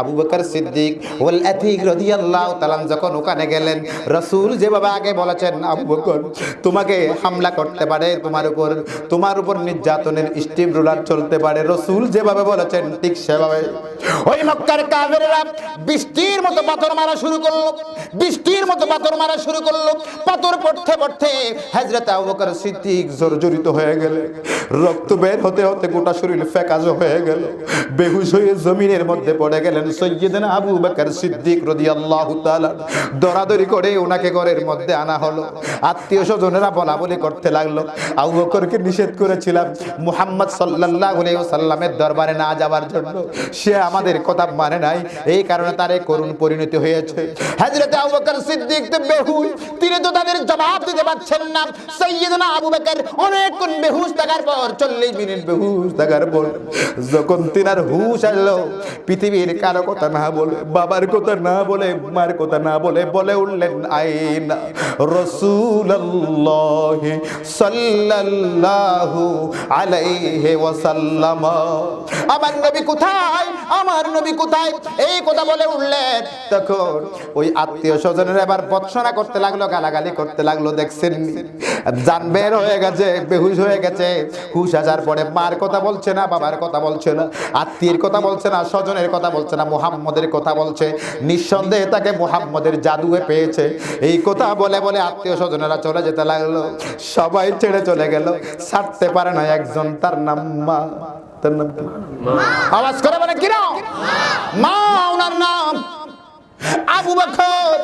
আবু বকর সিদ্দিক যখন ওখানে গেলেন, রসুল যেভাবে আগে বলেছেন, আবু বকর, তোমাকে হামলা করতে পারে, তোমার উপর তোমার উপর নির্যাতনের স্টিম রোলার চলতে পারে। রসুল যেভাবে বলেছেন, ঠিক সেভাবে। ওই মক্কার কাফেররা বৃষ্টির মতো পাথর মারা শুরু করল, বৃষ্টির মতো পাথর মারা শুরু করল, পাথর পড়তে পড়তে হযরত আবু বকর সিদ্দিক জর্জরিত হয়ে গেলেন। রক্ত বের হতে হতে গোটা শরীর ফ্যাকাজ হয়ে গেল। বেহুশ হয়ে জমিনের মধ্যে পড়ে গেলেন। সৈয়দনা আবু বকর সিদ্দিক রাদিয়াল্লাহু তাআলা দরাদরি করে ওনাকে ঘরের মধ্যে আনা হলো। আত্মীয় স্বজনেরা বলা করতে লাগল। আবু বকরকে নিষেধ করেছিলাম মুহাম্মদ সাল্লাল্লাহু আলাইহি ওয়াসাল্লামের দরবারে না যাওয়ার জন্য। সে আমাদের কথা মানে নাই। এই কারণে তার এই করুণ পরিণতি হয়েছে। হযরত আবু বকর সিদ্দিক তো বেহুশ। তিনি তো তাদের জবাব দিতে পারছেন না। সৈয়দনা আবু বকর অনেকক্ষণ বেহুশ থাকার পর চল্লিশ মিনিট বেহুশ থাকার পর যখন তিনার হুশ আসলো, পৃথিবীর কারও কথা না বলে, বাবার কথা না বলে, মার কথা না বলে বলে উঠলেন আইনা। রসুল্লাহ সাল্লাল্লাহু আলাইহি ওয়াসাল্লাম। আমার নবী কোথায়? আমার নবী কোথায়? এই কথা বলে উঠলেন। তখন ওই আত্মীয় স্বজনের এবার বৎসনা করতে লাগল, গালাগালি করতে লাগল দেখছেন জান বের হয়ে গেছে, বেহুশ হয়ে গেছে। হুশ আসার পরে মার কথা বলছে না, বাবার কথা বলছে না, আত্মীয়ের কথা বলছে না, স্বজনের কথা বলছে না। মুহাম্মদের কথা বলছে। নিঃসন্দেহে তাকে মুহাম্মদের জাদুয়ে পেয়েছে। এই কথা বলে বলে আত্মীয় স্বজনেরা চলে যেতে লাগল। সবাই ছেড়ে চলে গেল। ছাড়তে পারে না একজন। তার নাম মা। তার নাম কি? আওয়াজ করে বলে কিরা মা ওনার নাম আবু বকর।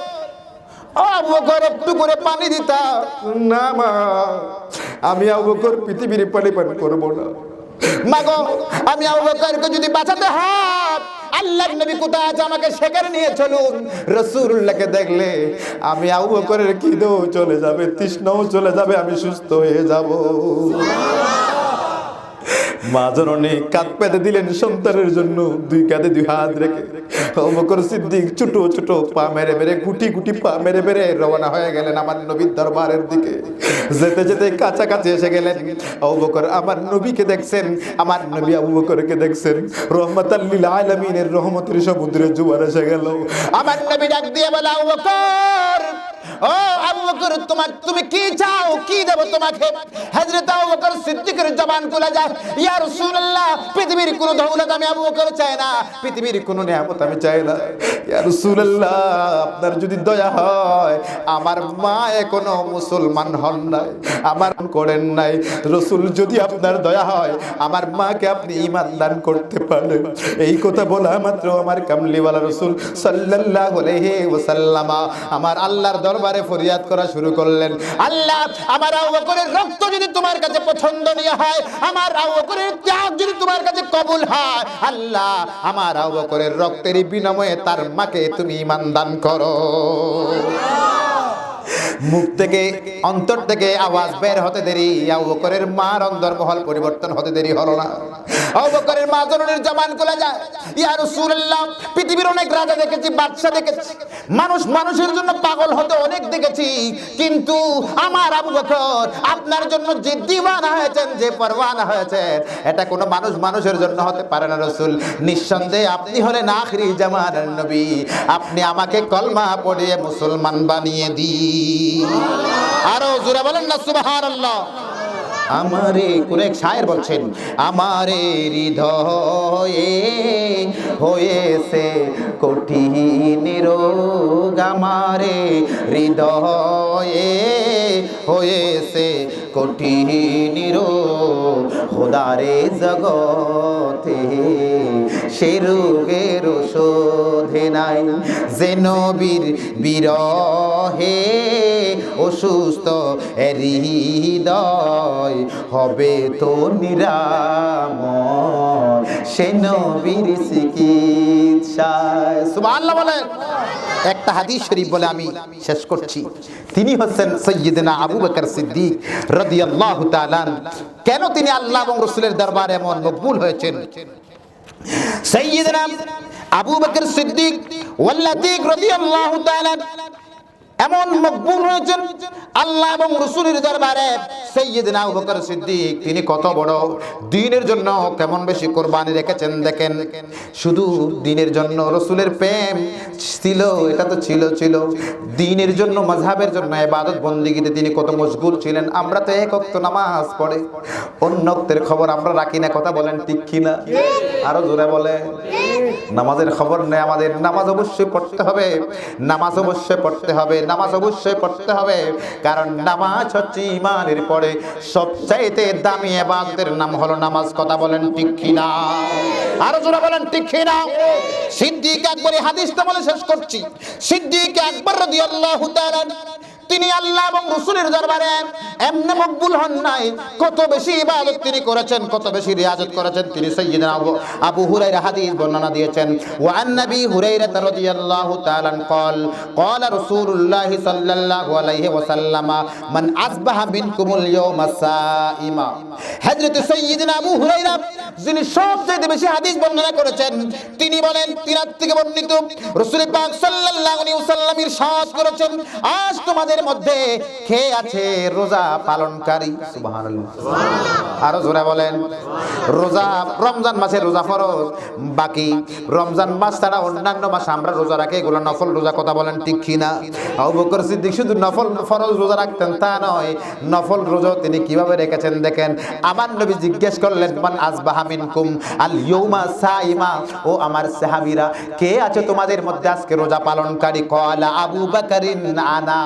ও আবু বকর একটু করে পানি দিতা। না মা আমি আবু বকর পৃথিবীর পানি পান করব না। মাগো আমি আবু বকরকে যদি বাঁচাতে হয় আল্লাহ নবী কোথায় আছে? আমাকে সেখানে নিয়ে চলুন। রসুল্লাহকে দেখলে আমি আবু বকরের খিদেও চলে যাবে, তৃষ্ণাও চলে যাবে, আমি সুস্থ হয়ে যাব। মা জননী কাঁদ পেতে দিলেন সন্তানের জন্য। দুই কাঁধে দুই হাত রেখে অবকর সিদ্দিক ছোট ছোট পা মেরে মেরে, গুটি গুটি পা মেরে মেরে রওনা হয়ে গেলেন আমার নবীর দরবারের দিকে। যেতে যেতে কাছাকাছি এসে গেলেন। অবকর আমার নবীকে দেখছেন, আমার নবী আবু বকরকে দেখছেন রহমতাল্লিল আলমিনের রহমতের সমুদ্রে জোয়ার এসে গেল। আমার নবী ডাক দিয়ে বলে আবু ও আবু বকর, তোমার, তুমি কি চাও? কি দেব তোমাকে? হযরত আবু বকর সিদ্দিকের জবান যায়। ইয়া রাসূলুল্লাহ, পৃথিবীর কোন দৌলত আমি আবু বকর চাই না। পৃথিবীর কোন নিয়ামত আমি চাই না। ইয়া রাসূলুল্লাহ, আপনার যদি দয়া হয়, আমার মা এখনও মুসলমান হন নাই, আমার করেন নাই। রসুল যদি আপনার দয়া হয়, আমার মাকে আপনি ঈমান দান করতে পারেন। এই কথা বলা মাত্র আমার কামলিওয়ালা রসুল সাল্লাল্লাহু আলাইহি ওয়াসাল্লাম। আমার আল্লাহর দরবারে ফরিয়াদ করা শুরু করলেন। আল্লাহ, আমার আবু বকরের রক্ত যদি তোমার কাছে পছন্দ পছন্দনীয় হয়, আমার আবু বকরের ত্যাগ যদি তোমার কাছে কবুল হয়, আল্লাহ, আমার আবু বকরের রক্তের বিনিময়ে তার মাকে তুমি ইমান দান করো। মুখ থেকে অন্তর থেকে আওয়াজ বের হতে দেরি। আবু মার অন্তর্মহল পরিবর্তন হতে দেরি হলো না। আবু মা জননীর জামান খুলে যায়। ইয়া রাসূলুল্লাহ, পৃথিবীর অনেক রাজা দেখেছি বাদশা দেখেছি। মানুষ মানুষের জন্য পাগল হতে অনেক দেখেছি কিন্তু আমার আবু বকর আপনার জন্য যে দিওয়ানা হয়েছেন, যে পরওয়ানা হয়েছেন, এটা কোনো মানুষ মানুষের জন্য হতে পারে না রসুল। নিঃসন্দেহে আপনি হলেন আখরি জামানের নবী। আপনি আমাকে কলমা পড়িয়ে মুসলমান বানিয়ে দিই আরও জোরে বলেন না, সুবহানাল্লাহ। আমারে কোন এক শায়ের বলছেন আমারে হৃদয়ে হয়েছে কঠিন রোগ আমারে হৃদয়ে হয়েছে কঠিন খোদারে জগতে। সে রোগের ওষুধে নাই যে নবীর বিরহে। অসুস্থ হৃদয় হবে তো নিরাম সে নবীর চিকিৎসায় সুবহানাল্লাহ বলেন। একটা হাদিস শরীফ বলে আমি শেষ করছি। তিনি হচ্ছেন সৈয়দনা আবু বকর সিদ্দিক রাদিয়াল্লাহু তাআলা কেন তিনি আল্লাহ এবং রসুলের দরবারে এমন মকবুল হয়েছেন? সৈয়দিনা আবু বকর সিদ্দিক ওয়াল্লাতিক রাদিয়াল্লাহু তাআলা এমন মকবুল হয়েছেন আল্লাহ এবং রসুলের দরবারে সৈয়দিনা বকর সিদ্দিক। তিনি কত বড়? দিনের জন্য কেমন বেশি কোরবানি রেখেছেন দেখেন। শুধু দিনের জন্য রসুলের প্রেম ছিল এটা তো ছিল ছিল। দিনের জন্য মাঝহাবের জন্য ইবাদত বন্দিগিতে তিনি কত মশগুল ছিলেন। আমরা তো এক ওয়াক্ত নামাজ পড়ে। অন্য ওয়াক্তের খবর আমরা রাখি না কথা বলেন ঠিক কিনা? আরও জোরে বলে নামাজের খবর নেই আমাদের। নামাজ অবশ্যই পড়তে হবে। নামাজ অবশ্যই পড়তে হবে। নামাজ অবশ্যই পড়তে হবে। কারণ নামাজ হচ্ছে ইমানের পরে সবচাইতে দামি এবাদতের নাম হলো নামাজ। কথা বলেন ঠিক কিনা? আরও জোরে বলেন ঠিক কিনা? সিদ্দিক আকবর হাদিসটা বলে শেষ করছি। সিদ্দিক আকবর রাদিয়াল্লাহু তাআলা তিনি আল্লাহ এবং রসুলের দরবারে এমনি মকবুল হন নাই কত বেশি ইবাদত তিনি করেছেন কত বেশি রিয়াজত করেছেন তিনি সাইয়্যিদিনা আবু আবু হুরায়রা হাদিস বর্ণনা দিয়েছেন ওয়া আন নবী হুরায়রা রাদিয়াল্লাহু তাআলা قال قال رسول الله صلى الله عليه وسلم من اصبح منكم اليوم صائما হযরত সাইয়্যিদিনা আবু হুরায়রা যিনি সবচেয়ে বেশি হাদিস বর্ণনা করেছেন তিনি বলেন তিনার থেকে বর্ণিত রাসূল পাক সাল্লাল্লাহু আলাইহি ওয়াসাল্লাম ইরশাদ করেছেন আজ তোমাদের মধ্যে কে আছে রোজা পালনকারী? আরও জোরে বলেন। রোজা রমজান মাসে রোজা ফরজ, বাকি রমজান মাস ছাড়া অন্যান্য মাসে আমরা রোজা রাখি, এগুলো নফল রোজা কথা বলেন ঠিক কিনা? আবু বকর সিদ্দিক শুধু নফল ফরজ রোজা রাখতেন তা নয়, নফল রোজা তিনি কীভাবে রেখেছেন দেখেন? আমার নবী জিজ্ঞেস করলেন, মান আসবাহা মিনকুম আল ইয়ৌমা সাইমা? ও আমার সাহাবীরা, কে আছে তোমাদের মধ্যে আজকে রোজা পালনকারী? কলা আবু বকরিন আনা।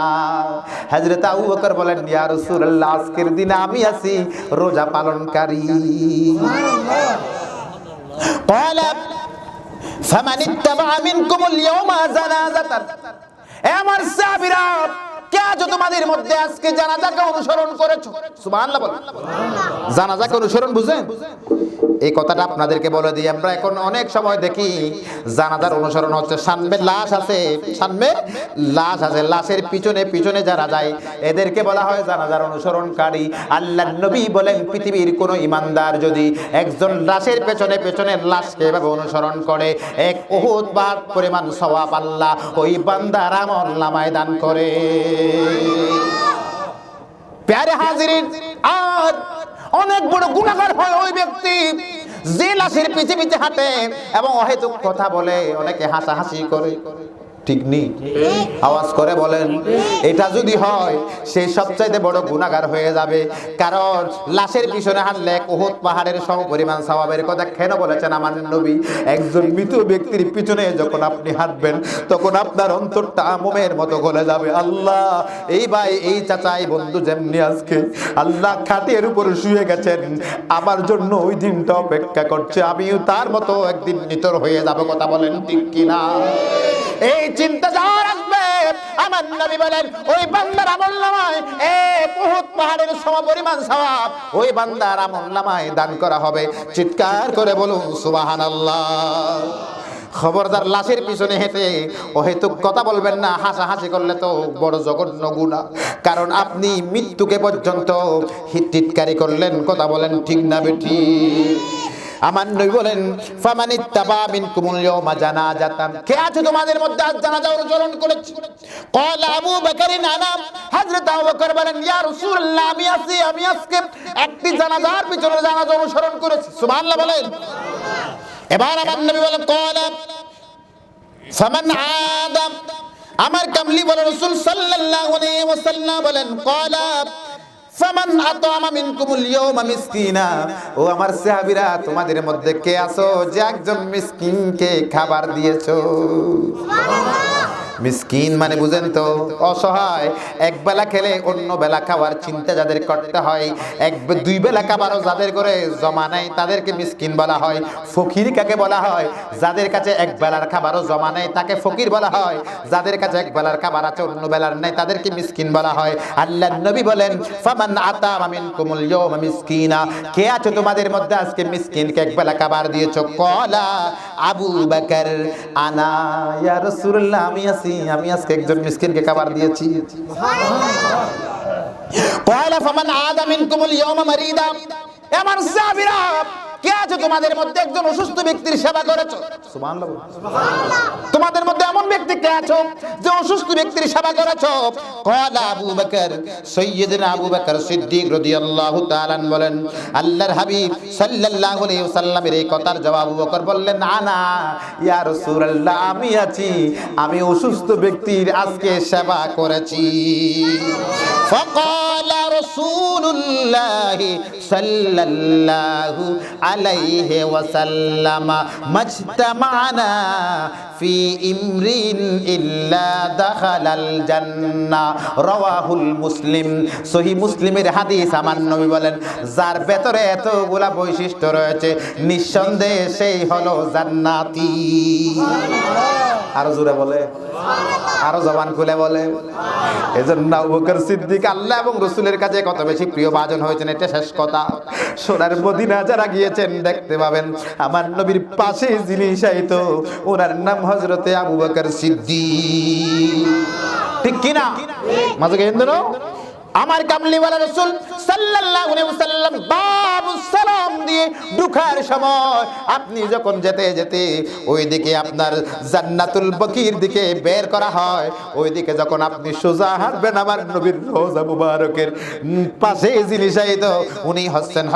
হযরত আবু বকর বলেন ইয়া রাসূলুল্লাহ আজকের দিনে আমি আছি রোজা পালনকারী قال فمن اتبع منكم اليوم جنازة এ আমার সাহাবীরা কে আছো তোমাদের মধ্যে আজকে জানাজাকে অনুসরণ করেছো সুবহানাল্লাহ বল জানাজাকে অনুসরণ বুঝেন এই কথাটা আপনাদেরকে বলে দিই। আমরা এখন অনেক সময় দেখি জানাজার অনুসরণ হচ্ছে সামনে লাশ আছে সামনে লাশ আছে, লাশের পিছনে পিছনে যারা যায়, এদেরকে বলা হয় জানাজার অনুসরণকারী। আল্লাহ নবী বলেন, পৃথিবীর কোনো ইমানদার যদি একজন লাশের পেছনে পেছনে লাশকে এভাবে অনুসরণ করে, এক বহুত বার পরিমাণ সওয়াব আল্লাহ ওই বান্দার আমল নামায় দান করে। প্যারে হাজিরিন, আর অনেক বড় গুণাগার হয় ওই ব্যক্তি। যে লাশের পিছে হাঁটে এবং অহেতুক কথা বলে অনেকে হাসাহাসি করে। ঠিক নেই। আওয়াজ করে বলেন, এটা যদি হয়, সে সবচাইতে বড় গুণাগার হয়ে যাবে। কারণ লাশের পিছনে হাঁটলে কোহত পাহাড়ের সম পরিমাণ স্বভাবের কথা কেন বলেছেন আমার নবী? একজন মৃত ব্যক্তির পিছনে যখন আপনি হাঁটবেন, তখন আপনার অন্তরটা মোমের মতো গলে যাবে। আল্লাহ, এই ভাই, এই চাচাই বন্ধু যেমনি আজকে আল্লাহ খাটের উপরে শুয়ে গেছেন, আমার জন্য ওই দিনটা অপেক্ষা করছে। আমিও তার মতো একদিন নিতর হয়ে যাব, কথা বলেন ঠিক কিনা? এই চিন্তা যার আসবে। আমার নবী বলেন, ওই বান্দার আমল নামায়, এ বহুত পাহাড়ের সম পরিমাণ সওয়াব ওই বান্দার আমল নামায় দান করা হবে। চিৎকার করে বলুন, সুবহানাল্লাহ। খবরদার লাশের পিছনে হেঁটে অহেতুক কথা বলবেন না, হাসাহাসি করলে তো বড় জঘন্য গুণা কারণ আপনি মৃত্যুকে পর্যন্ত হিটটিটকারি করলেন, কথা বলেন ঠিক না বেঠি আমার নবী বলেন ফামানিত তাবা মিনকুমুল ইয়াওমা জানাজাতান কে আছে তোমাদের মধ্যে আজ জানাজা অনুসরণ করেছে قال আবু বকর নানা হযরত আবু বকর বলেন ইয়া রাসূলুল্লাহ আমি আছি আমি আজকে একটি জানাজার পিছনে জানাজা অনুসরণ করেছি সুবহানাল্লাহ বলেন এবার আমার নবী বলেন قال ফামান আদম আমার কামলি বলে রাসূল সাল্লাল্লাহু আলাইহি ওয়াসাল্লাম বলেন قال ফামান আতামা মিনকুমুল ইয়াওমা মিসকিনা। ও আমার সাহাবীরা, তোমাদের মধ্যে কে আছো যে একজন মিসকিনকে খাবার দিয়েছ? মিসকিন মানে বুঝেন তো, অসহায়। এক বেলা খেলে অন্য বেলা খাওয়ার চিন্তা যাদের করতে হয়, এক দুই বেলা খাবারও যাদের করে জমা নেই তাদেরকে মিসকিন বলা হয়। ফকির কাকে বলা হয়? যাদের কাছে এক বেলার খাবারও জমা নেই তাকে ফকির বলা হয়। যাদের কাছে এক বেলার খাবার আছে, অন্য বেলার নেই তাদেরকে মিসকিন বলা হয়। আল্লাহ নবী বলেন, ফামান আতাম মিনকুমুল ইয়াওমা মিসকিনা। কে আছে তোমাদের মধ্যে আজকে মিসকিনকে এক বেলা খাবার দিয়েছ? কলা আবু বকর। আনা ইয়া রাসূলুল্লাহ, আমি আছি। আমি আজকে একজন মিসকিনকে খাবার দিয়েছি। কয়লা ফমান আদা মিনকুমুল ইয়াওমা মারিদা। আমার সাহাবীরা কে আছে তোমাদের মধ্যে একজন অসুস্থ ব্যক্তির সেবা করেছো সুবহানাল্লাহ তোমাদের মধ্যে এমন ব্যক্তি ব্যক্তিকে আছো যে অসুস্থ ব্যক্তির সেবা করেছো কলা আবু বকর সৈয়দনা আবু বকর সিদ্দিক রাদিয়াল্লাহু তাআলা বলেন আল্লাহর হাবিব সাল্লাল্লাহু আলাইহি ওয়াসাল্লামের এই কথার জবাব আবু বকর বললেন না না ইয়া রাসূলুল্লাহ আমি আছি আমি অসুস্থ ব্যক্তির আজকে সেবা করেছি فقال رسول الله صلى الله عليه وسلم ما اجتمعنا ফি ইমরিন ইল্লা দাখালাল জান্নাহ। রাওয়াহুল মুসলিম। সহি মুসলিমের হাদিস আমার নবী বলেন, যার ভেতরে এতগুলা বৈশিষ্ট্য রয়েছে, নিঃসন্দেহে সেই হলো জান্নাতি। আরও জোরে বলে, আরও জবান খুলে বলে। এজন্য বকর সিদ্দিক আল্লাহ এবং রসুলের কাছে কত বেশি প্রিয় বাজন হয়েছেন, এটা শেষ কথা। সোনার মদিনা যারা গিয়েছেন, দেখতে পাবেন, আমার নবীর পাশে যিনি সাইতো ওনার নাম হজরতে আবু বকর সিদ্দিক। ঠিক কিনা? মাঝে কেন্দ্র আমার কামলিওয়ালা রসুল আপনি যখন যেতে যেতে আপনার জান্নাতুল বকির দিকে বের করা হয় যখন আপনি আমার নবীর পাশে উনি হচ্ছেন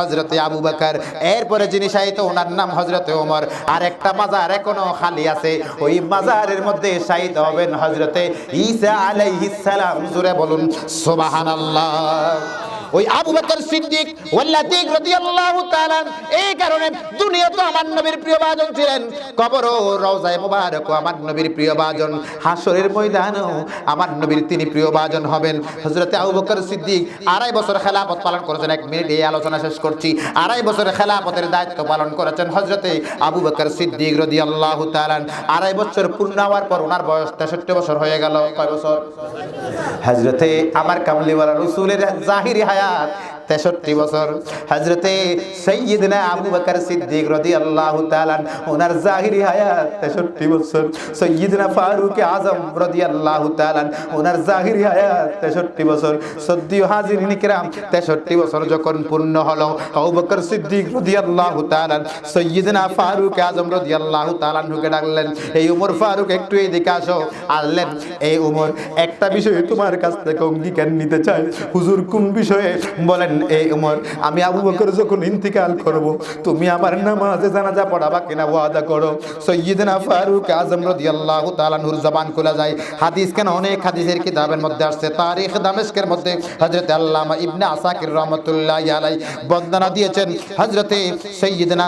আবু বকর। এরপরে যিনি শাহিত ওনার নাম হজরতে ওমর। আর একটা মাজার এখনও খালি আছে, ওই মাজারের মধ্যে শাহিদ হবেন হজরতে ঈসা আলাইহিস সালাম। জুড়ে বলুন, সুবহানাল্লাহ। ওই আবু বকর সিদ্দিক ওয়াল্লাতিক রাদিয়াল্লাহু তাআলা, এই কারণে দুনিয়া তো আমার নবীর প্রিয় বাজন ছিলেন। কবর ও রওজায়ে মুবারক আমার নবীর প্রিয় ভাজন। হাসরের ময়দানেও আমার নবীর তিনি প্রিয় বাজন হবেন। হযরতে আবু বকর সিদ্দিক আড়াই বছর খেলাফত পালন করেছেন। এক মিনিট এই আলোচনা শেষ করছি। আড়াই বছর খেলাফতের দায়িত্ব পালন করেছেন হযরতে আবু বকর সিদ্দিক রাদিয়াল্লাহু তাআলা। আড়াই বছর পূর্ণ হওয়ার পর ওনার বয়স 63 বছর হয়ে গেল। কয় বছর? হজরতে আমার কামলিওয়ালা রসুলের জাহিরি হায়াত আয়াত তেষট্টি বছর। হজরতে সৈয়দনা আবু বকর সিদ্দিক রদি আল্লাহ তালান ওনার জাহিরি হায়াত তেষট্টি বছর। সৈয়দনা ফারুক আজম রদি আল্লাহ তালান ওনার জাহিরি হায়াত তেষট্টি বছর। সদ্যীয় হাজির নিকরাম তেষট্টি বছর যখন পূর্ণ হলো, আবু বকর সিদ্দিক রদি আল্লাহ তালান সৈয়দনা ফারুক আজম রদি আল্লাহ তালান ঢুকে ডাকলেন, এই উমর ফারুক, একটু এদিকে আসো। আনলেন, এই উমর, একটা বিষয়ে তোমার কাছ থেকে অঙ্গীকার নিতে চাই। হুজুর কোন বিষয়ে? বলেন এই উমর, আমি আবু বকর যখন ইন্তিকাল করব, তুমি আমার নামাজে জানাজা পড়াবা কিনা ওয়াদা করো। সৈয়দনা ফারুক আজম রাদিয়াল্লাহু তাআলা নূর জবান খোলা যায়। হাদিস কেন? অনেক হাদিসের কিতাবের মধ্যে আসছে। তারিখ দামেস্কের মধ্যে হযরত আল্লামা ইবনে আসাকির রহমাতুল্লাহি আলাই বন্দনা দিয়েছেন। হযরতে সৈয়দনা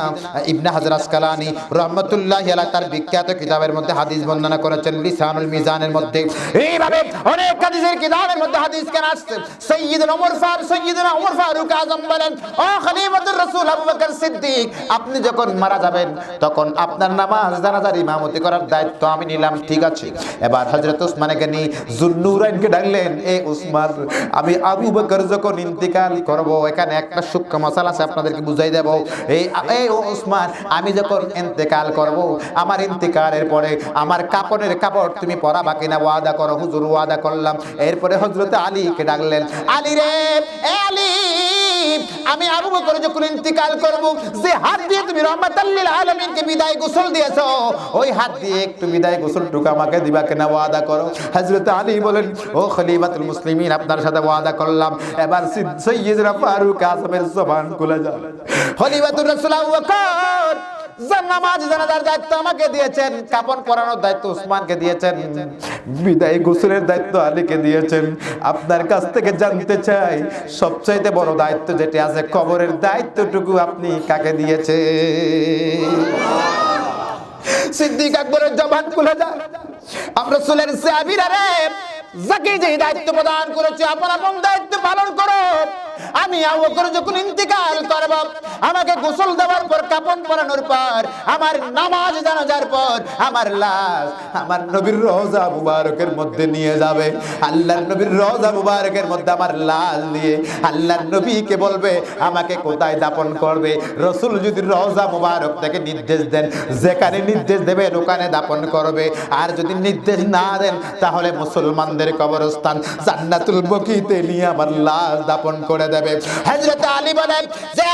ইবনে হাজর আসকালানি রহমাতুল্লাহি আলাই তার বিখ্যাত কিতাবের মধ্যে হাদিস বন্দনা করেছেন লিসানুল মিজানের মধ্যে। এইভাবে অনেক হাদিসের কিতাবের মধ্যে হাদিস কেন আসছে? সৈয়দনা ওমর ফার সৈয়দনা ওমর ফারুক আজম বলেন, ও খলিফাতুর রাসূল আবু বকর সিদ্দিক, আপনি যখন মারা যাবেন, তখন আপনার নামাজ জানাজার ইমামতি করার দায়িত্ব আমি নিলাম, ঠিক আছে? এবার হযরত উসমানে গনি জুন্নুরাইনকে ডাকলেন, এ উসমান, আমি আবু বকর যখন ইন্তিকাল করব, এখানে একটা সূক্ষ্ম মশালা আছে, আপনাদেরকে বুঝাই দেব। এই এই ও উসমান, আমি যখন ইন্তেকাল করব, আমার ইন্তেকালের পরে আমার কাপড়ের কাপড় তুমি পরাবা কিনা, ওয়াদা করো, হুজুর, ওয়াদা করলাম। এরপরে হযরত আলীকে ডাকলেন, আলী রে, এ আলী আমি আবু বকর যখন ইন্তিকাল করব, যে হাত দিয়ে তুমি রহমাতাল্লিল আলামিনকে বিদায় গোসল দিয়েছ, ওই হাত দিয়ে একটু বিদায় গোসলটুকু আমাকে দিবা কিনা ওয়াদা করো? হযরত আলী বলেন, ও খলিফাতুল মুসলিমিন, আপনার সাথে ওয়াদা করলাম। এবার সৈয়দনা ফারুক আজমের জবান খুলে যাও খলিফাতুর রাসূল আবু নামাজ জানাজার দায়িত্ব দিয়েছেন দায়িত্ব উসমানকে দিয়েছেন, বিদায় দায়িত্ব আলীকে দিয়েছেন। আপনার কাছ থেকে জানতে চাই, সবচাইতে বড় দায়িত্ব যেটি আছে, কবরের দায়িত্বটুকু আপনি কাকে দিয়েছে সিদ্দিক আকবরের জবান খুলে যায় আমরা সুলের সাহাবীরা রে যাকে যে দায়িত্ব প্রদান করেছে আপন দায়িত্ব পালন করো। আমি যখন ইন্তিকাল করব, আমাকে গোসল দেওয়ার পর, কাপন পরানোর পর, আমার নামাজ জানাজার পর, আমার লাশ আমার নবীর রোজা মুবারকের মধ্যে নিয়ে যাবে। আল্লাহর নবীর রোজা মুবারকের মধ্যে আমার লাশ দিয়ে আল্লাহর নবীকে বলবে, আমাকে কোথায় দাপন করবে? রসুল যদি রোজা মুবারক থেকে নির্দেশ দেন যেখানে নির্দেশ দেবেন, ওখানে দাপন করবে। আর যদি নির্দেশ না দেন, তাহলে মুসলমানদের কবরস্থান জান্নাতুল বকিতে নিয়ে আমার লাশ দাপন করে দেবে। হযরত আলী বলেন যে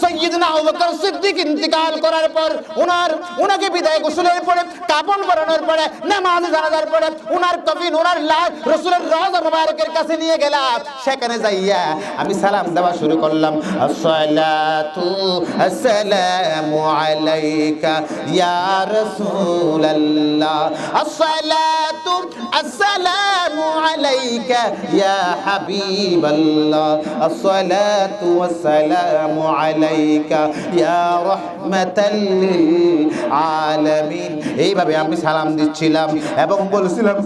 সৈয়দনা আবু বকর সিদ্দিক ইন্তিকাল করার পর উনার, উনাকে বিদায় গোসলের পরে, কাপন পরানোর পরে, নামাজ জানাজার পরে উনার কফিন, উনার লাশ রাসূলের রওজা মুবারকের কাছে নিয়ে গেলাম। সেখানে যাইয়া আমি সালাম দেওয়া শুরু করলাম, আসসালাতু আসসালামু আলাইকা ইয়া রাসূলাল্লাহ। আসসালাতু আসসালামু আলাইকা ইয়া হাবিবাল্লাহ। আসসালাতু ওয়াসসালামু আলাইকা ইয়া রাহমাতাল লিল আলামিন এইভাবে আমি সালাম দিচ্ছিলাম এবং বলছিলাম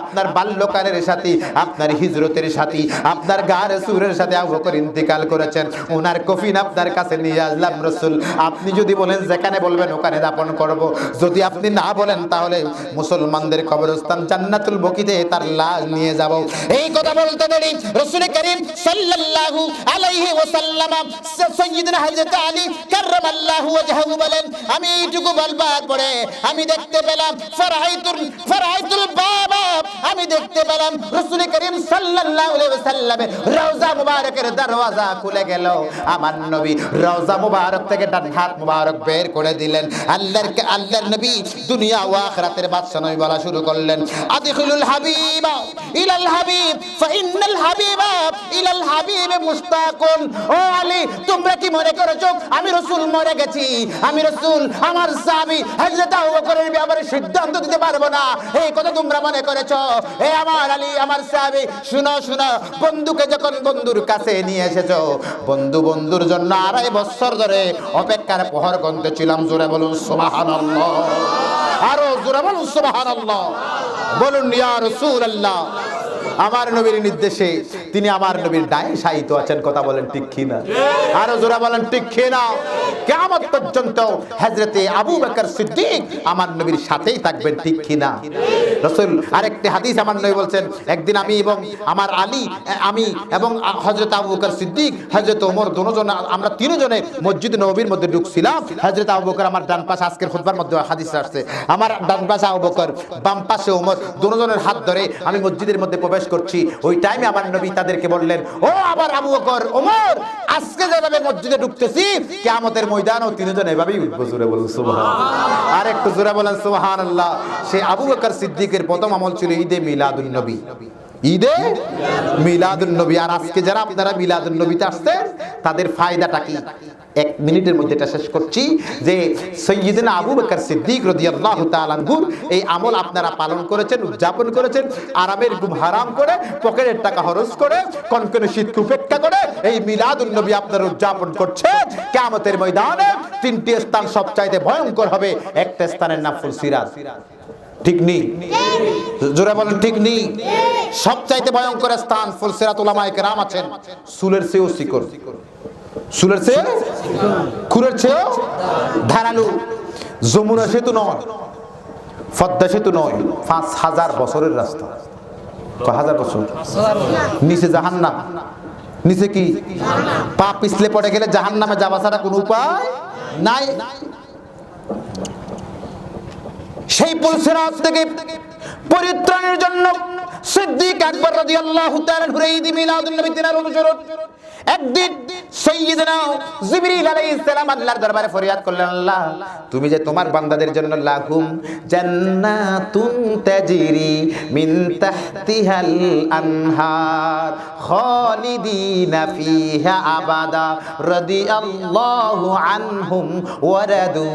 আপনার বাল্যকালের সাথী, আপনার হিজরতের সাথী, আপনার গার সুরের সাথে আবু ইন্তেকাল করেছেন। ওনার কফিন আপনার কাছে নিয়ে আসলাম, রসুল। আপনি যদি বলেন, যেখানে বলবেন, ওখানে দাপন করব। যদি আপনি না বলেন, তাহলে মুসলমানদের কবরস্থান জান্নাতুল বকিতে তার লাশ নিয়ে যাব। এই কথা বলতে দেরি রসুল করিম সাল্লাল্লাহু আলাইহি ওয়াসাল্লাম সাইয়্যিদনা হযরত আলী ওয়াজহাহু বলেন, আমি এইটুকু বলবার পরে আমি দেখতে পেলাম বাবা, আমি দেখতে পেলাম রসুল করিম সাল্লাল্লাহু আলাইহি রওজা মুবারকের দরওয়াজা খুলে গেল। আমার নবী রওজা মুবারক থেকে হাত মুবারক বের করে দিলেন। আল্লাহর আল্লাহর নবী দুনিয়া ও আখিরাতের বাদশা নবী বলা শুরু করলেন। আদিখুলুল হাবিবা ইলাল হাবিব মুশতাকুন ও আলী, তোমরা কি মনে আমি মরে গেছি, আমি আমার সাহাবী হযরত আবু বকরের ব্যাপারে সিদ্ধান্ত দিতে পারব না। এই কথা তোমরা মনে করেছ? আমার আলী, আমার সাহাবী শুনো শুনো, বন্ধুকে যখন বন্ধুর কাছে নিয়ে এসেছ, বন্ধু বন্ধুর জন্য আড়াই বছর ধরে অপেক্ষার প্রহর গন্তে ছিলাম জোরে বলুন, সুবহানাল্লাহ। আরও জোরে বলুন, সুবহানাল্লাহ। বলুন ইয়া রাসূলুল্লাহ আমার নবীর নির্দেশে তিনি আমার নবীর ডায়ে সাহিত্য আছেন, কথা বলেন ঠিক কিনা? আরও জোরা বলেন ঠিক কিনা? কেমন পর্যন্ত হজরতে আবু বকর সিদ্দিক আমার নবীর সাথেই থাকবেন ঠিক কিনা? রসুল, আরেকটি হাদিস আমার নবী বলছেন, একদিন আমি এবং আমার আলী, আমি এবং হজরত আবু বকর সিদ্দিক হজরত ওমর দুজন, আমরা তিনজনে মসজিদ নবীর মধ্যে ঢুকছিলাম। হজরত আবু বকর আমার ডান পাশে, আজকের খুতবার মধ্যে হাদিস আসছে, আমার ডান পাশে আবু বকর, বাম পাশে ওমর, দুজনের হাত ধরে আমি মসজিদের মধ্যে প্রবেশ করছি। ওই টাইমে আমার নবী তাদেরকে বললেন, ও আবার আবু বকর, ওমর, আজকে যেভাবে মসজিদে ঢুকতেছি আমদের ময়দান ও তিনজন এভাবেই উঠবো জোরে বলুন সুবহান আর একটু জোরে বলেন, সুবহানাল্লাহ। সেই আবু বকর সিদ্দিকের প্রথম আমল ছিল ঈদে মিলাদুন নবী। ঈদে মিলাদুন নবী। আর আজকে যারা আপনারা মিলাদুন নবীতে আসছেন, তাদের ফায়দাটা কি? এক মিনিটের মধ্যে এটা শেষ করছি যে সৈয়দিনা আবু বকর সিদ্দিক রাদিয়াল্লাহু তাআলা আনহুর এই আমল আপনারা পালন করেছেন, উদযাপন করেছেন, আরামের ঘুম হারাম করে, পকেটের টাকা খরচ করে, কনকনে শীতকে উপেক্ষা করে এই মিলাদুন নবী আপনারা উদযাপন করছেন। কিয়ামতের ময়দানে তিনটি স্থান সবচাইতে ভয়ঙ্কর হবে। একটা স্থানের নাম ফুলসিরাত ঠিক নেই। জোরে বলেন ঠিক নেই। সবচাইতে ভয়ঙ্কর স্থান ফুলসিরাত উলামায়ে কেরাম আছেন সুলের চেয়েও শিকর। সুলের চেয়ে? খুরের চেয়েও? ধারালু। যমুনা সেতু নয় পদ্মা সেতু নয় পাঁচ হাজার বছরের রাস্তা। হাজার বছর? নিচে জাহান্নাম। নিচে কি? পা পিছলে পড়ে গেলে জাহান্নামে যাওয়া ছাড়া কোনো উপায় নাই। সেই পুলসিরাত থেকে পরিত্রাণের জন্য সিদ্দিক আকবর রাদিয়াল্লাহু তাআলা ঘুরে ঈদ মিলাদুন নবী তিনার অনুসরণ একদিন সাইয়্যিদনা জিবরিল আলাইহিস সালাম আল্লাহর দরবারে ফরিয়াদ করলেন, আল্লাহ, তুমি যে তোমার বান্দাদের জন্য লাহুম জান্নাতুন তাজরি মিন তাহতিহাল আনহার খালিদিনা ফিহা আবাদা রাদিয়াল্লাহু আনহুম ওয়া রাদু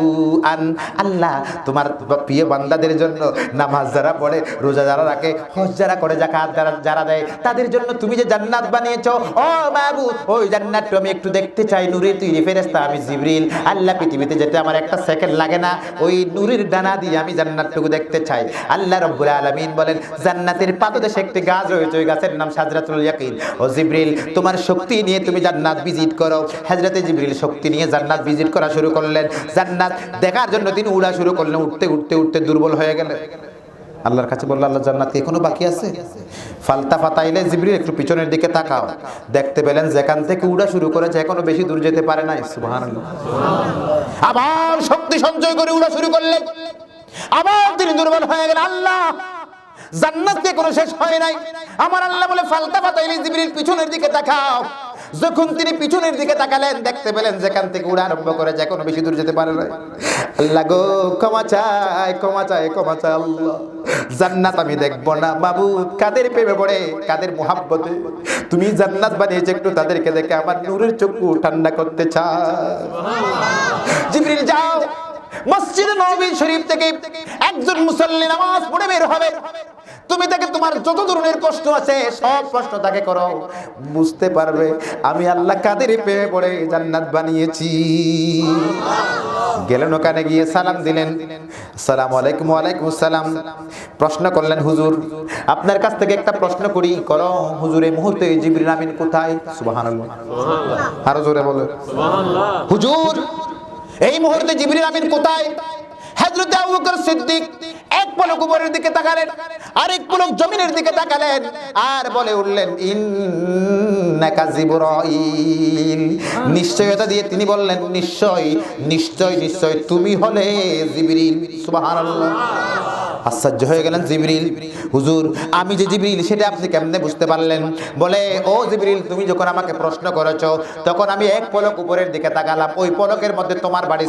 আন। আল্লাহ, তোমার প্রিয় বান্দাদের জন্য নামাজ যারা পড়ে, রোজা যারা রাখে, হজ যারা করে জাকাত যারা দেয়, তাদের জন্য তুমি যে জান্নাত বানিয়েছো, ও মাহবুব ওই জান্নাতটা আমি একটু দেখতে চাই, নূরের তৈরি ফেরেশতা আমি জিবরিল। আল্লাহ পৃথিবীতে যেতে আমার একটা সেকেন্ড লাগে না, ওই নূরের ডানা দিয়ে আমি জান্নাতটুকু দেখতে চাই। আল্লাহ রব্বুল আলামিন বলেন, জান্নাতের পাদদেশে একটি গাছ রয়েছে, ওই গাছের নাম সাজরাতুল ইয়াকিন। ও জিবরিল, তোমার শক্তি নিয়ে তুমি জান্নাত ভিজিট করো। হযরতে জিবরিল শক্তি নিয়ে জান্নাত ভিজিট করা শুরু করলেন। জান্নাত দেখার জন্য তিনি উড়া শুরু করলেন, উঠতে উঠতে উঠতে দুর্বল হয়ে গেলেন। আল্লাহর কাছে বলল, আল্লাহ জান্নাত এখনও বাকি আছে? ফালতা ফাতাইলে জিবরিল একটু পিছনের দিকে তাকাও। দেখতে পেলেন যেখান থেকে উড়া শুরু করেছে, এখনও বেশি দূর যেতে পারে নাই। আবার শক্তি সঞ্চয় করে উড়া শুরু করলেন। আবার তিনি দুর্বল হয়ে গেলেন। আল্লাহ, জান্নাত কোনো শেষ হয় নাই। আমার আল্লাহ বলে ফালতা ফাতাইলি জিবরিল পিছনের দিকে তাকাও। যখন তিনি পিছনের দিকে তাকালেন, দেখতে পেলেন যেখান থেকে উড়া আরম্ভ করে যে কোনো বেশি দূর যেতে পারে না আল্লাহ গো, ক্ষমা চাই ক্ষমা চাই ক্ষমা চাই আল্লাহ। জান্নাত আমি না, বাবু, কাদের প্রেমে পড়ে, কাদের মোহাব্বতে? তুমি জান্নাত বানিয়েছো একটু তাদেরকে দেখে, আমার নূরের চক্ষু ঠান্ডা করতে চাও জিবরিল, যাও। মসজিদে নবী শরীফ থেকে একজন মুসল্লি নামাজ পড়ে বের হবে। তুমি তাকে তোমার যত ধরনের কষ্ট আছে সব কষ্ট তাকে করো। বুঝতে পারবে আমি আল্লাহ কাদের পেয়ে পড়ে জান্নাত বানিয়েছি। গেলেন ওখানে গিয়ে সালাম দিলেন। সালাম আলাইকুম ওয়ালাইকুম সালাম। প্রশ্ন করলেন হুজুর আপনার কাছ থেকে একটা প্রশ্ন করি করো। হুজুর এই মুহূর্তে জিবরিল আমিন কোথায়? সুবহানাল্লাহ। আরও জোরে বলো। হুজুর এই মুহূর্তে জিবরিল আমিন কোথায়? হযরত আবু বকর সিদ্দিক এক পলক উপরের দিকে তাকালেন, আরেক পলক জমিনের দিকে তাকালেন আর বলে উঠলেন, ইন্নাকা জিবরাইল। নিশ্চয়তা দিয়ে তিনি বললেন, নিশ্চয় নিশ্চয় নিশ্চয় তুমি হলে জিবরিল। সুবহানাল্লাহ। আশ্চর্য হয়ে গেলেন জিবরিল। হুজুর, আমি যে জিবরিল, সেটা আপনি কেমনে বুঝতে পারলেন? বলে, ও জিবরিল, তুমি যখন আমাকে প্রশ্ন করেছ, তখন আমি এক পলক উপরের দিকে তাকালাম। ওই পলকের মধ্যে তোমার বাড়ি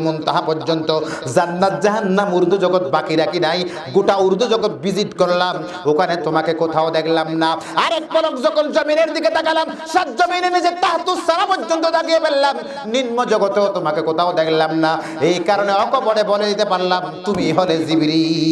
মুন তাহা পর্যন্ত। জান্নাত, জাহান্নাম, উর্দু জগৎ বাকি রাখি নাই। গোটা উর্দু জগৎ ভিজিট করলাম। ওখানে তোমাকে কোথাও দেখলাম না। আর এক পলক যখন জমিনের দিকে তাকালাম, সাত জমিনে নিজে তাহতুস সারা পর্যন্ত তাকিয়ে ফেললাম। নিম্ন জগতেও তোমাকে কোথাও দেখলাম না। এই কারণে অকপটে বলে দিতে পারলাম, তুমি হলে জিবরিল।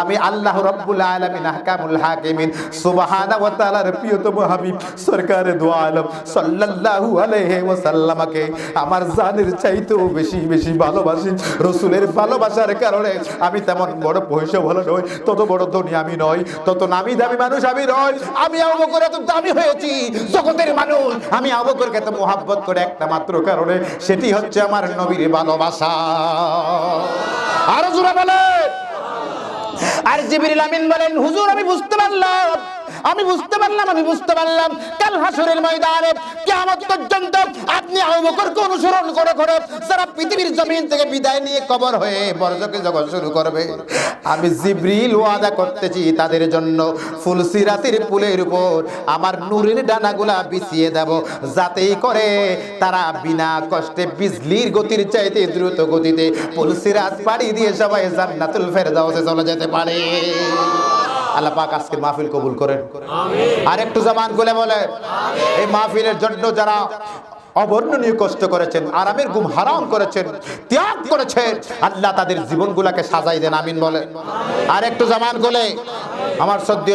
আমি আল্লাহ রাব্বুল আলামিন, আহকামুল হাকিমিন, সুবহানাহু ওয়া তাআলার প্রিয়তম হাবিব, সরকারে দু আলম, সাল্লাল্লাহু আমার জানের চাইতেও বেশি বেশি ভালোবাসি, রসুলের ভালোবাসার কারণে আমি তেমন বড় পয়সা ভালো নই, তত বড় ধনী আমি নই, তত নামি দামি মানুষ আমি নয় আমি অবকর বকর এত দামি হয়েছি, জগতের মানুষ। আমি আবু বকরকে এত মোহাব্বত করে একটা মাত্র কারণে, সেটি হচ্ছে আমার নবীর ভালোবাসা। আরও জোরে বলেন। আর জিবরিল আমিন বলেন, হুজুর, আমি বুঝতে পারলাম, আমি বুঝতে পারলাম, আমি বুঝতে পারলাম। কাল হাসরের ময়দানে কিয়ামত পর্যন্ত আপনি আবু বকরকে অনুসরণ করে করে সারা পৃথিবীর জমিন থেকে বিদায় নিয়ে কবর হয়ে বরজকে জগৎ শুরু করবে। আমি জিবরিল ওয়াদা করতেছি তাদের জন্য। ফুলসিরাতের পুলের উপর আমার নূরের ডানাগুলা বিছিয়ে দেব, যাতেই করে তারা বিনা কষ্টে বিজলির গতির চাইতে দ্রুত গতিতে ফুলসিরাত পাড়ি দিয়ে সবাই জান্নাতুল ফেরদাউসে চলে যেতে পারে আল্লাহ পাক আজকের মাহফিল কবুল করেন। আর একটু জবান খুলে বলে এই মাহফিলের জন্য যারা অবর্ণনীয় কষ্ট করেছেন আরামের গুম হারাম করেছেন ত্যাগ করেছেন আল্লাহ তাদের জীবনগুলাকে সাজাই দেন। আমিন বলে আর একটু জবান খুলে। আমার সদ্য